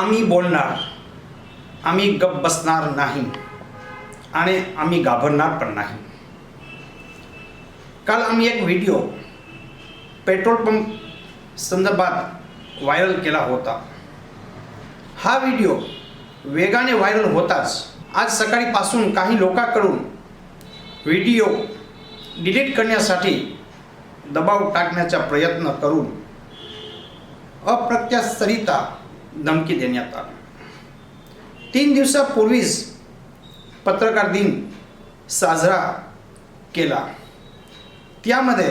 आम्ही बोलणार आम्ही गप बसणार नाही आणि आम्ही घाबरणार पण नाही. काल आम्ही एक व्हिडिओ पेट्रोल पंप संदर्भात व्हायरल केला होता. हा व्हिडिओ वेगाने व्हायरल होताच. आज सकाळीपासून काही लोकांकडून व्हिडिओ डिलीट करण्यासाठी दबाव टाकण्याचा प्रयत्न करून अप्रत्यासरिता धमकी देण्यात आली. तीन दिवसापूर्वीच पत्रकार दिन साजरा केला. त्यामध्ये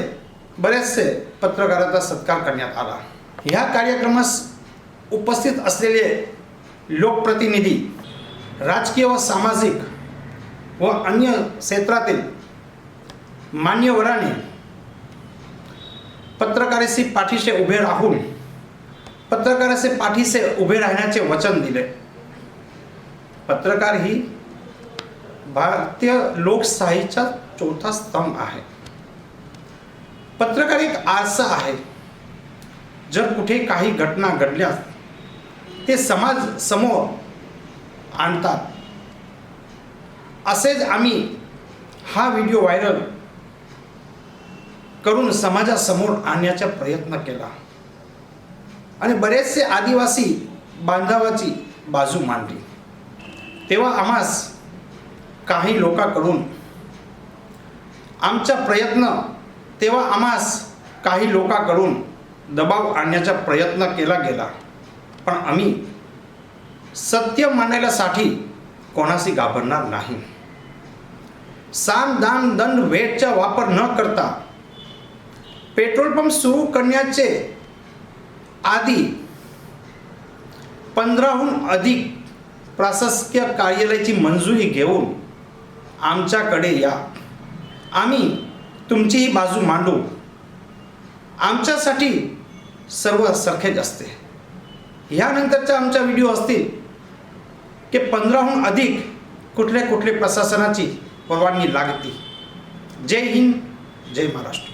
बरेचसे पत्रकारांचा सत्कार करण्यात आला. ह्या कार्यक्रमास उपस्थित असलेले लोकप्रतिनिधी राजकीय व सामाजिक व अन्य क्षेत्रातील मान्यवरांनी पत्रकारेशी पाठीशी उभे राहून पत्रकाराचे पाठीसे उभे राहण्याचे वचन दिले. पत्रकार ही भारतीय लोकशाहीचा चौथा स्तंभ आहे. पत्रकार एक आरसा आहे. जर कुठे काही घटना घडल्यास ते समाज समोर आणतात. असेच आम्ही हा व्हिडिओ व्हायरल करून समाजासमोर आणण्याचा प्रयत्न केला. आणि बरेचसे आदिवासी बांधवाची बाजू मांडली. तेव्हा आम्हास काही लोकांकडून आमचा प्रयत्न तेव्हा आम्हास काही लोकांकडून दबाव आणण्याचा प्रयत्न केला गेला. पण आम्ही सत्य मांडायलासाठी कोणाशी घाबरणार नाही. साम दान दंड वेटचा वापर न करता पेट्रोल पंप सुरू करण्याचे आधी पंधराहून अधिक प्रशासकीय कार्यालयाची मंजुरी घेऊन आमच्याकडे या. आम्ही तुमची ही बाजू मांडू. आमच्यासाठी सर्व सखेच असते. ह्यानंतरच्या आमच्या व्हिडिओ असतील की पंधराहून अधिक कुठल्या कुठल्या प्रशासनाची परवानगी लागते जय हिंद जय महाराष्ट्र.